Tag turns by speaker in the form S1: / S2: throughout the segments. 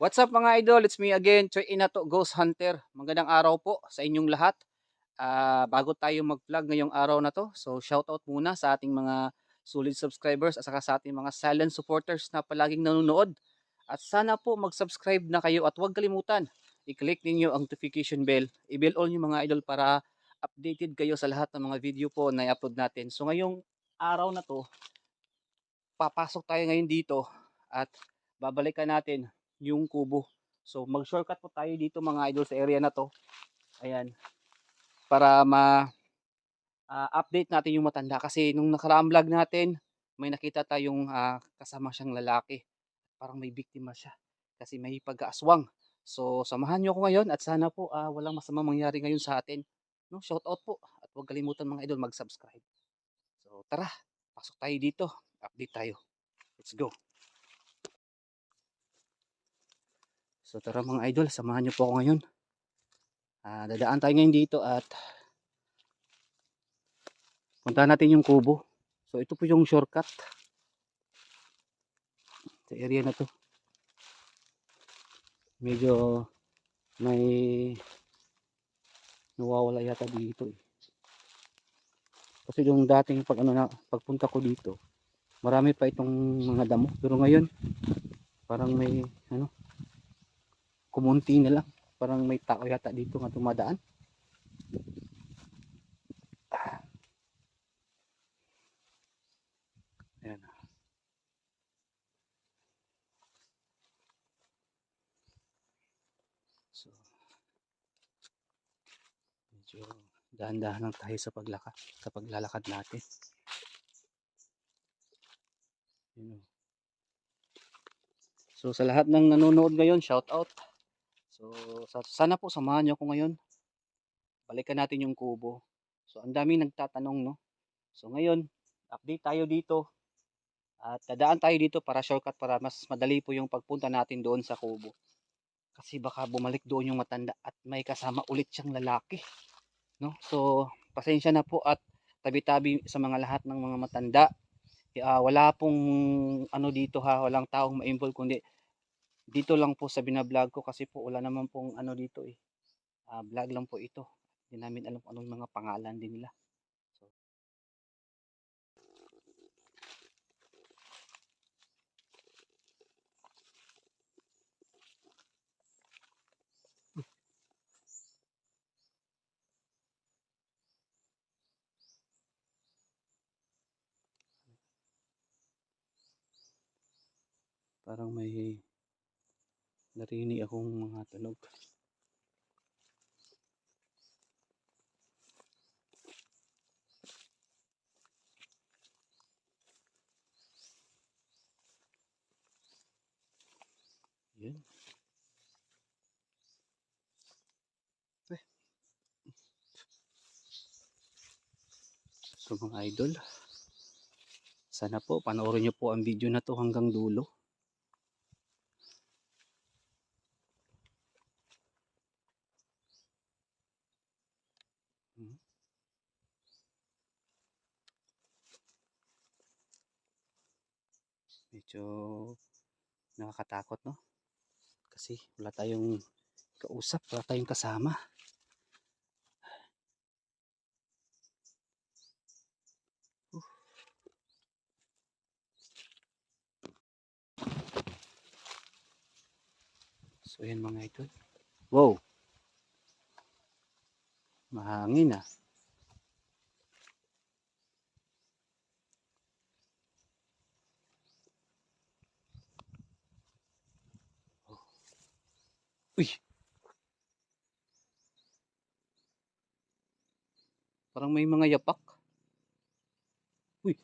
S1: What's up mga idol? It's me again, Choy Inato Ghost Hunter. Magandang araw po sa inyong lahat. Ah, bago tayo mag-vlog ngayong araw na to, so shoutout muna sa ating mga solid subscribers at saka sa ating mga silent supporters na palaging nanonood. At sana po mag-subscribe na kayo at huwag kalimutan, i-click ninyo ang notification bell. I-bell all nyo mga idol para updated kayo sa lahat ng mga video po na i-upload natin. So ngayong araw na to, papasok tayo ngayon dito at babalikan natin yung kubo. So mag-shortcut po tayo dito mga idol sa area na to. Ayan. Para ma ah, update natin yung matanda kasi nung nakaraang vlog natin, may nakita tayong ah, kasama siyang lalaki. Parang may biktima siya kasi may pag-aaswang. So samahan niyo ako ngayon at sana po ah, walang masama mangyari ngayon sa atin. No, shout out po at huwag kalimutan mga idol mag-subscribe. So tara, pasok tayo dito. Update tayo. Let's go. So tara mga idol, samahan niyo po ako ngayon. Ah, dadaan tayo ngayon dito at puntahan natin yung kubo. So ito po yung shortcut. Sa area na to. Medyo may nawawala yata dito eh. Kasi yung dating pag ano na pagpunta ko dito, marami pa itong mga damo. Pero ngayon, parang may ano, kumunti na lang. Parang may tao yata dito nga tumadaan. Ayan. So, medyo dahan-dahan lang tayo sa paglakad, sa paglalakad natin. So sa lahat ng nanonood ngayon, shout out. So sa- sana po samahan niyo ako ngayon. Balikan natin yung kubo. So ang daming nagtatanong no. So ngayon, update tayo dito. At dadaan tayo dito para shortcut para mas madali po yung pagpunta natin doon sa kubo. Kasi baka bumalik doon yung matanda at may kasama ulit siyang lalaki. No? So pasensya na po at tabi-tabi sa mga lahat ng mga matanda. Ah, wala pong ano dito ha, walang taong ma-involve kundi dito lang po sa binablog ko kasi po wala naman pong ano dito eh. Ah, vlog lang po ito. Hindi namin alam kung anong mga pangalan din nila. So, parang may narinig akong mga tunog. Yun. Eh. So mga idol, sana po panoorin niyo po ang video na to hanggang dulo. Medyo nakakatakot no? Kasi wala tayong kausap, wala tayong kasama. So yan mga idol. Wow! Mahangin ah. Uy! Parang may mga yapak. Uy!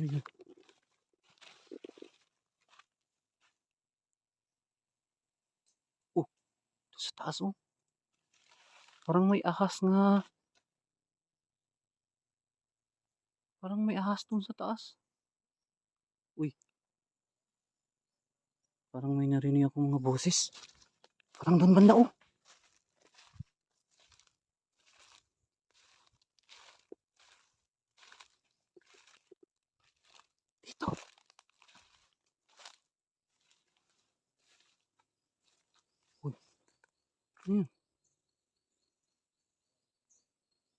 S1: Yun? Oh! Ito sa taas oh. Parang may ahas nga. Parang may ahas dun sa taas. Uy! Parang may narinig ako mga boses. Parang doon banda oh. Dito. Uy. Ano?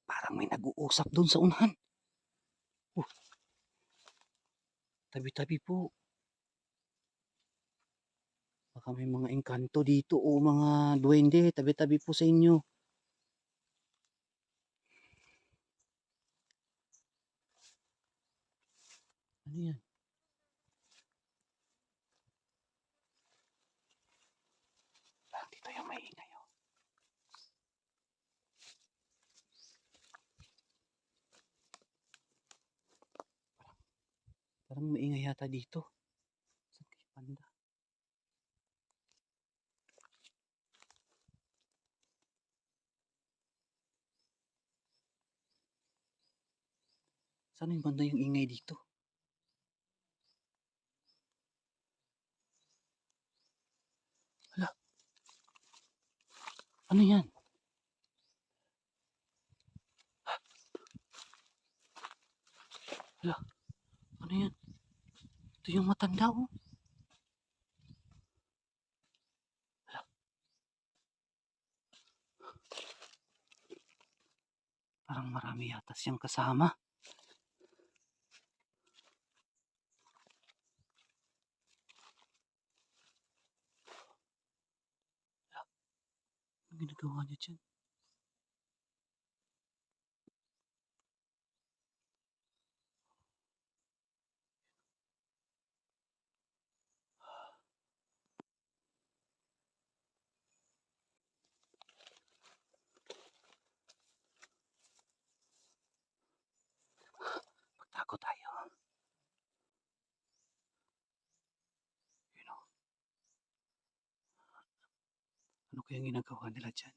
S1: Parang may nag-uusap doon sa unahan. Oh. Tabi-tabi po. Baka may mga engkanto dito o mga duwende. Tabi-tabi po sa inyo. Ano yan? Oh. Parang maingay yata dito. Saan kaya panda? Saan yung banda yung ingay dito? Hala. Ano yan? Hala. Ano yan? Ito yung matanda oh. Parang marami yata siyang kasama. Ano ginagawa niya dyan? Magtago tayo. You know. Ano kayang ginagawa nila dyan?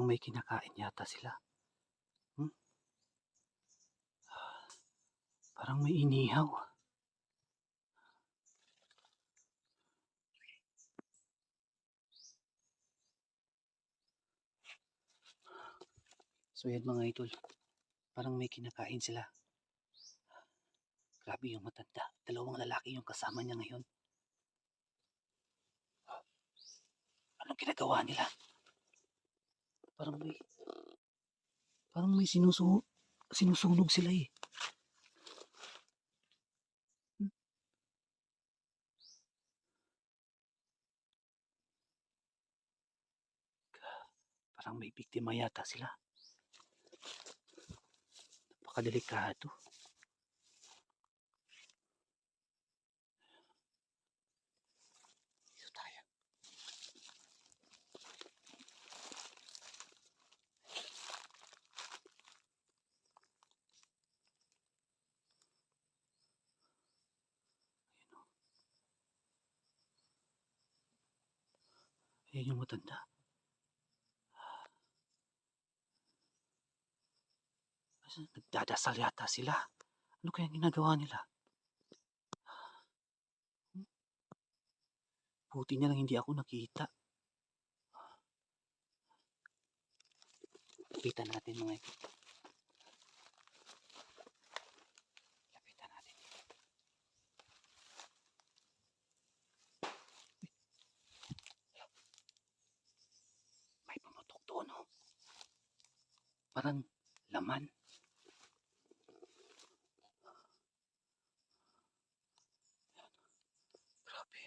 S1: Parang may kinakain yata sila. Hmm? Parang may inihaw. So yan mga idol. Parang may kinakain sila. Grabe yung matanda. Dalawang lalaki yung kasama niya ngayon. Anong ginagawa nila? Parang may parang may sinusu sinusunog sila eh. Hmm? Parang may biktima yata sila. Napakadelikado. Ayan yung matanda. Nagdadasal yata sila. Ano kaya ginagawa nila? Buti na lang hindi ako nakita. Lapitan natin mga ito. Lapitan natin. May pumutok doon oh. Parang laman. Grabe.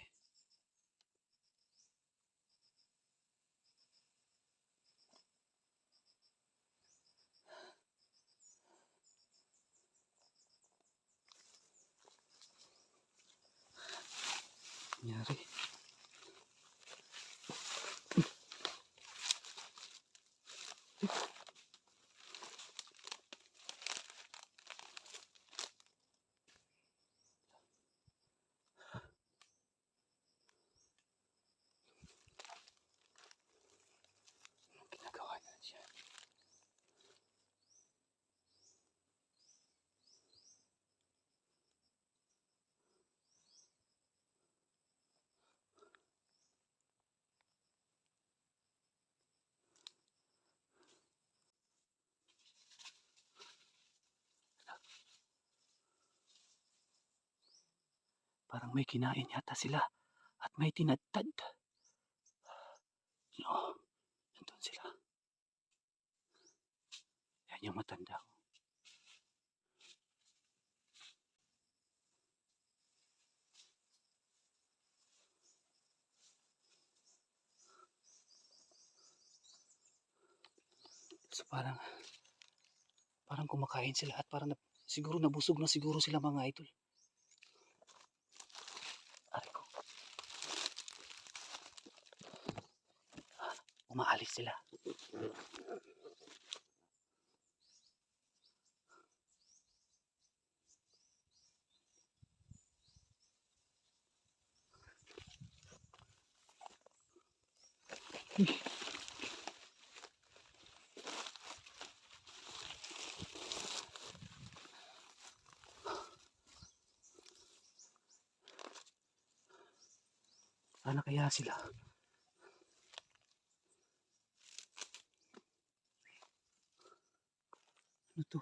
S1: Nangyari. Anong ginagawa niya siya? May kinain yata sila at may tinadtad. No, nandun sila. Yan yung matanda. So parang parang kumakain sila at parang na- siguro nabusog na siguro sila mga idol. Umaalis sila. Sana kaya sila? Ano to?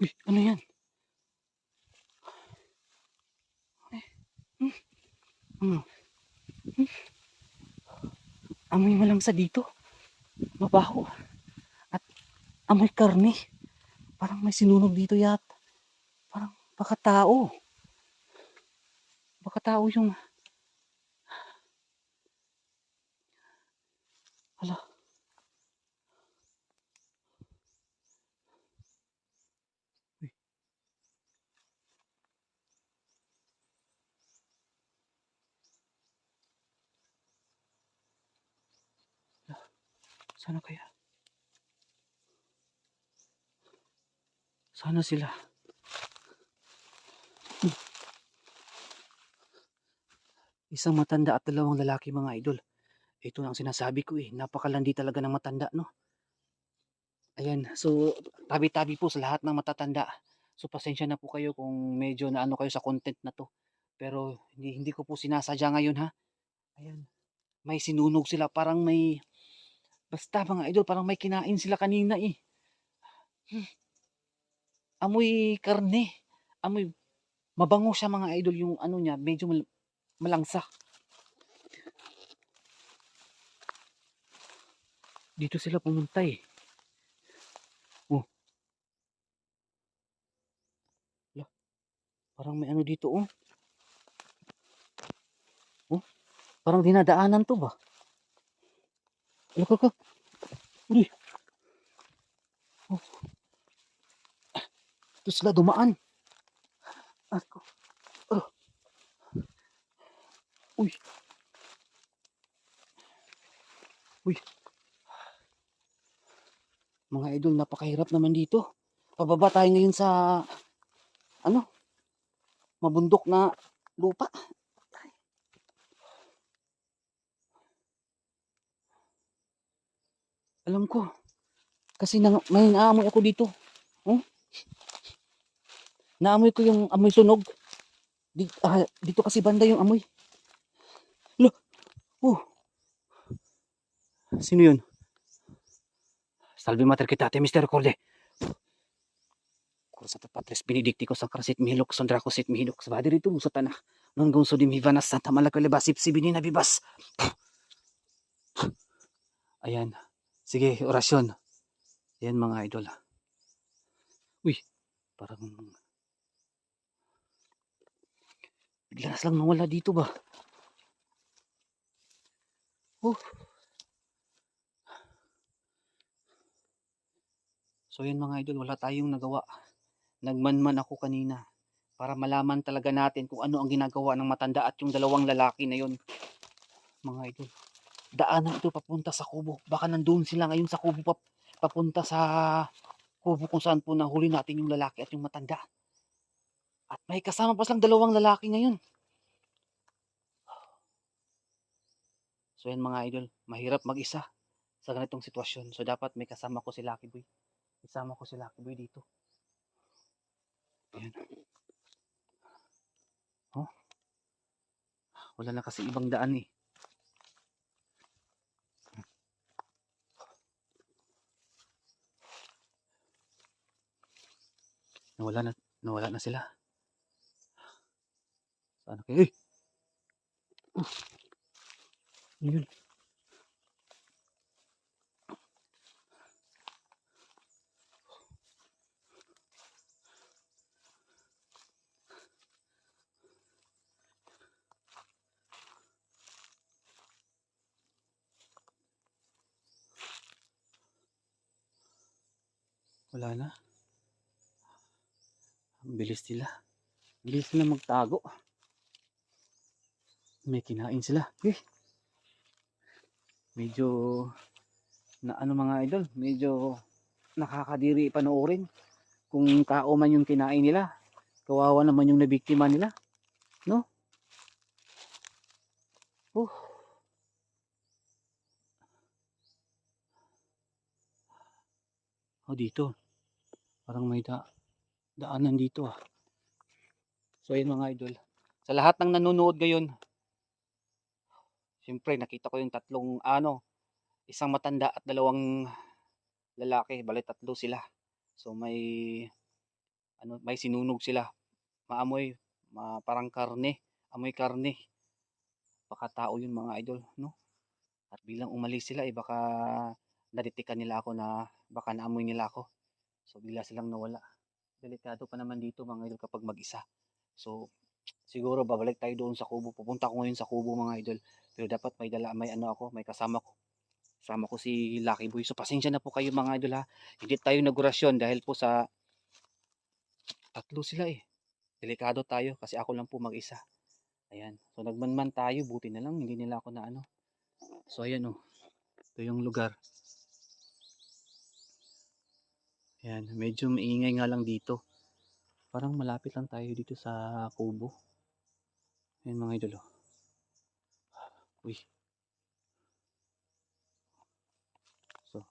S1: Uy, ano yan? Eh, hmm, hmm, hmm. Amoy malangsa dito. Mabaho. At amoy karne. Parang may sinunog dito yata. Parang baka tao. Baka tao yung... Sana kaya? Sana sila. Hmm. Isang matanda at dalawang lalaki mga idol. Ito ang sinasabi ko eh. Napakalandi talaga ng matanda no. Ayan. So tabi-tabi po sa lahat ng matatanda. So pasensya na po kayo kung medyo na ano kayo sa content na to. Pero hindi, hindi ko po sinasadya ngayon ha. Ayan. May sinunog sila. Parang may... Basta mga idol, parang may kinain sila kanina eh. Hmm. Amoy karne. Amoy... Mabango siya mga idol yung ano niya. Medyo mal- malangsa. Dito sila pumunta eh. Oh. Lah. Parang may ano dito oh. Oh. Parang dinadaanan to ba? Ka ka? Uli. Oh. Ito sila dumaan. Ako. Oh. Uy. Uy. Mga idol, napakahirap naman dito. Pababa tayo ngayon sa ano? Mabundok na lupa. Alam ko. Kasi nang, may naamoy ako dito. Oh? Naamoy ko yung amoy sunog. Di, ah, dito kasi banda yung amoy. Lo. Oh. Sino yun? Salve mater kitate, Mr. Corde. Kursata patres benedicticos sacrasit mihilok sondracosit mihilok sa badi rito musa tanah. Non gonso di mivanas santa malakale basip si binina bibas. Ayan. Sige, orasyon. Ayan mga idol. Uy, parang bigla na lang nawala dito ba? Oh. So yun mga idol, wala tayong nagawa. Nagmanman ako kanina para malaman talaga natin kung ano ang ginagawa ng matanda at yung dalawang lalaki na yun. Mga idol, daanan ito papunta sa kubo. Baka nandun sila ngayon sa kubo pap papunta sa kubo kung saan po nahuli natin yung lalaki at yung matanda. At may kasama pa silang dalawang lalaki ngayon. So yan mga idol, mahirap mag-isa sa ganitong sitwasyon. So dapat may kasama ko si Lucky Boy. Isama ko si Lucky Boy dito. Ayan. Oh. Wala na kasi ibang daan eh. Nawala na, nawala na sila. Saan kayo? Eh! Yun. Wala na. Bilis nila. Bilis nila magtago. May kinain sila. Eh. Medyo na ano mga idol, medyo nakakadiri panoorin kung tao man yung kinain nila. Kawawa naman yung nabiktima nila. No? Oh. Oh, dito. Parang may da daanan dito ah. So ayun mga idol. Sa lahat ng nanonood ngayon, Siyempre, nakita ko yung tatlong ano, isang matanda at dalawang lalaki, bali tatlo sila. So may ano, may sinunog sila. Maamoy, ma, parang karne, amoy karne. Baka tao yun mga idol, no? At bilang umalis sila, eh baka naditikan nila ako na baka naamoy nila ako. So bigla silang nawala. Delikado pa naman dito mga idol kapag mag-isa. So siguro babalik tayo doon sa kubo. Pupunta ako ngayon sa kubo mga idol. Pero dapat may dala, may ano ako, may kasama ko. Kasama ko si Lucky Boy. So pasensya na po kayo mga idol ha. Hindi tayo nagurasyon dahil po sa tatlo sila eh. Delikado tayo kasi ako lang po mag-isa. Ayan. So nagmanman tayo, buti na lang hindi nila ako na ano. So ayan oh. Ito yung lugar. Ayan, medyo maingay nga lang dito. Parang malapit lang tayo dito sa kubo. Ayan mga idol oh. Uy. So,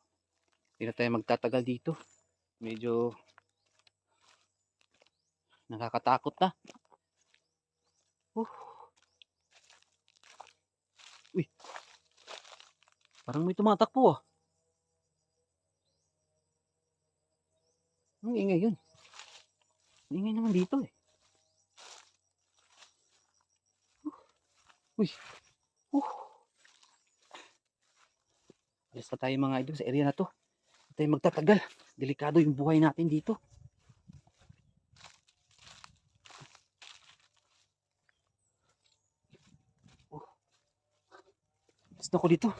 S1: hindi na tayo magtatagal dito. Medyo nakakatakot na. Uh. Uy. Parang may tumatakbo ah. Ang ingay yun. Ang ingay naman dito eh. Uy. Uh. Alis na tayo mga idol sa area na to. Hindi tayo magtatagal. Delikado yung buhay natin dito. Uh. Na ako dito.